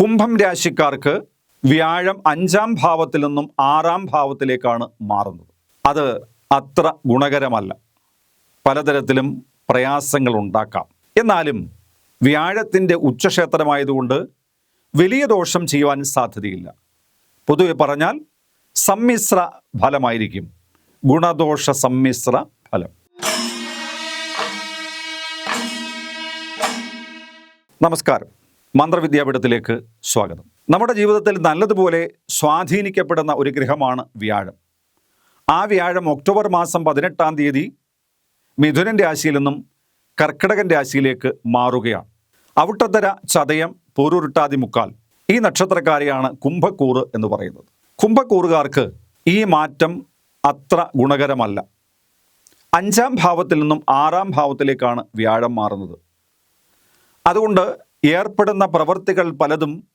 കുംഭം രാശിക്കാർക്ക് വ്യാഴം അഞ്ചാം ഭാവത്തിൽ നിന്നും ആറാം ഭാവത്തിലേക്കാണ് മാറുന്നത്. അത് അത്ര ഗുണകരമല്ല. പലതരത്തിലും പ്രയാസങ്ങൾ ഉണ്ടാക്കാം. എന്നാലും വ്യാഴത്തിന്റെ ഉച്ചക്ഷേത്രമായതുകൊണ്ട് വലിയ ദോഷം ചെയ്യുവാൻ സാധ്യതയില്ല. പൊതുവെ പറഞ്ഞാൽ സമ്മിശ്ര ഫലമായിരിക്കും. ഗുണദോഷ സമ്മിശ്ര ഫലം. നമസ്കാരം. മന്ത്രവിദ്യാപീഠത്തിലേക്ക് സ്വാഗതം. നമ്മുടെ ജീവിതത്തിൽ നല്ലതുപോലെ സ്വാധീനിക്കപ്പെടുന്ന ഒരു ഗ്രഹമാണ് വ്യാഴം. ആ വ്യാഴം ഒക്ടോബർ മാസം പതിനെട്ടാം തീയതി മിഥുനൻ രാശിയിൽ നിന്നും കർക്കിടകൻ രാശിയിലേക്ക് മാറുകയാണ്. അവിട്ടത്തര ചതയം പൂരുരുട്ടാതി മുക്കാൽ ഈ നക്ഷത്രക്കാരെയാണ് കുംഭക്കൂറ് എന്ന് പറയുന്നത്. കുംഭക്കൂറുകാർക്ക് ഈ മാറ്റം അത്ര ഗുണകരമല്ല. അഞ്ചാം ഭാവത്തിൽ നിന്നും ആറാം ഭാവത്തിലേക്കാണ് വ്യാഴം മാറുന്നത്. അതുകൊണ്ട് ഏർപ്പെടുന്ന പ്രവൃത്തികൾ പലതും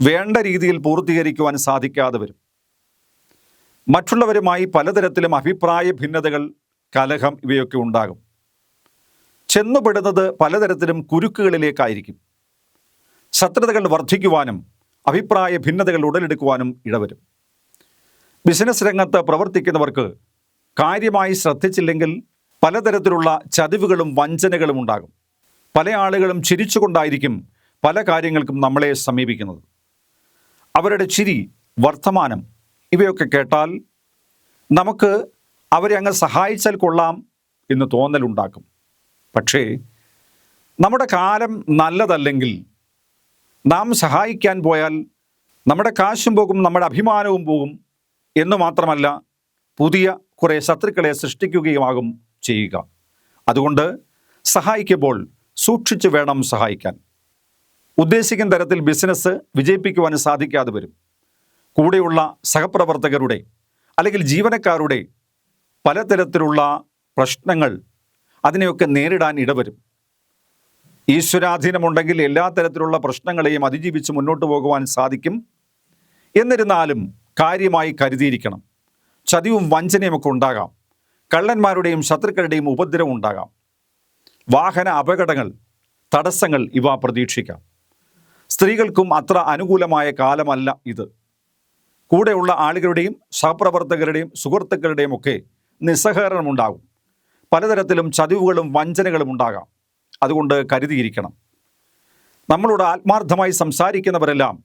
വേണ്ട രീതിയിൽ പൂർത്തീകരിക്കുവാൻ സാധിക്കാതെ വരും. മറ്റുള്ളവരുമായി പലതരത്തിലും അഭിപ്രായ ഭിന്നതകൾ കലഹം ഇവയൊക്കെ ഉണ്ടാകും. ചെന്നുപെടുന്നത് പലതരത്തിലും കുരുക്കുകളിലേക്കായിരിക്കും. ശത്രുതകൾ വർദ്ധിക്കുവാനും അഭിപ്രായ ഭിന്നതകൾ ഉടലെടുക്കുവാനും ഇടവരും. ബിസിനസ് രംഗത്ത് പ്രവർത്തിക്കുന്നവർക്ക് കാര്യമായി ശ്രദ്ധിച്ചില്ലെങ്കിൽ പലതരത്തിലുള്ള ചതിവുകളും വഞ്ചനകളും ഉണ്ടാകും. പല ആളുകളും ചിരിച്ചുകൊണ്ടായിരിക്കും പല കാര്യങ്ങൾക്കും നമ്മളെ സമീപിക്കുന്നത്. അവരുടെ ചിരി വർത്തമാനം ഇവയൊക്കെ കേട്ടാൽ നമുക്ക് അവരെ അങ്ങ് സഹായിച്ചാൽ കൊള്ളാം എന്ന് തോന്നലുണ്ടാക്കും പക്ഷേ നമ്മുടെ കാലം നല്ലതല്ലെങ്കിൽ നാം സഹായിക്കാൻ പോയാൽ നമ്മുടെ കാശും പോകും നമ്മുടെ അഭിമാനവും പോകും എന്ന് മാത്രമല്ല പുതിയ കുറേ ശത്രുക്കളെ സൃഷ്ടിക്കുകയുമാകും ചെയ്യുക. അതുകൊണ്ട് സഹായിക്കുമ്പോൾ സൂക്ഷിച്ചു വേണം സഹായിക്കാൻ. ഉദ്ദേശിക്കുന്ന തരത്തിൽ ബിസിനസ് വിജയിപ്പിക്കുവാൻ സാധിക്കാതെ വരും. കൂടെയുള്ള സഹപ്രവർത്തകരുടെ അല്ലെങ്കിൽ ജീവനക്കാരുടെ പലതരത്തിലുള്ള പ്രശ്നങ്ങൾ അതിനെയൊക്കെ നേരിടാൻ ഇടവരും. ഈശ്വരാധീനമുണ്ടെങ്കിൽ എല്ലാ തരത്തിലുള്ള പ്രശ്നങ്ങളെയും അതിജീവിച്ച് മുന്നോട്ട് പോകുവാൻ സാധിക്കും. എന്നിരുന്നാലും കാര്യമായി കരുതിയിരിക്കണം. ചതിവും വഞ്ചനയുമൊക്കെ ഉണ്ടാകാം. കള്ളന്മാരുടെയും ശത്രുക്കളുടെയും ഉപദ്രവം ഉണ്ടാകാം. വാഹന അപകടങ്ങൾ തടസ്സങ്ങൾ ഇവ പ്രതീക്ഷിക്കാം. സ്ത്രീകൾക്കും അത്ര അനുകൂലമായ കാലമല്ല ഇത്. കൂടെയുള്ള ആളുകളുടെയും സഹപ്രവർത്തകരുടെയും സുഹൃത്തുക്കളുടെയും ഒക്കെ നിസ്സഹകരണമുണ്ടാകും. പലതരത്തിലും ചതിവുകളും വഞ്ചനകളും ഉണ്ടാകാം. അതുകൊണ്ട് കരുതിയിരിക്കണം. നമ്മളോട് ആത്മാർത്ഥമായി സംസാരിക്കുന്നവരെല്ലാം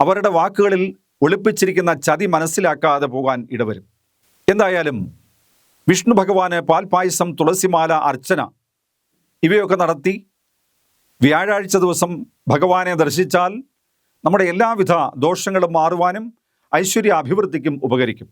അവരുടെ വാക്കുകളിൽ ഒളിപ്പിച്ചിരിക്കുന്ന ചതി മനസ്സിലാക്കാതെ പോകാൻ ഇടവരും. എന്തായാലും വിഷ്ണു ഭഗവാന് പാൽപായസം തുളസിമാല അർച്ചന ഇവയൊക്കെ നടത്തി വ്യാഴാഴ്ച ദിവസം ഭഗവാനെ ദർശിച്ചാൽ നമ്മുടെ എല്ലാവിധ ദോഷങ്ങളും മാറുവാനും ഐശ്വര്യ അഭിവൃദ്ധിക്കും ഉപകരിക്കും.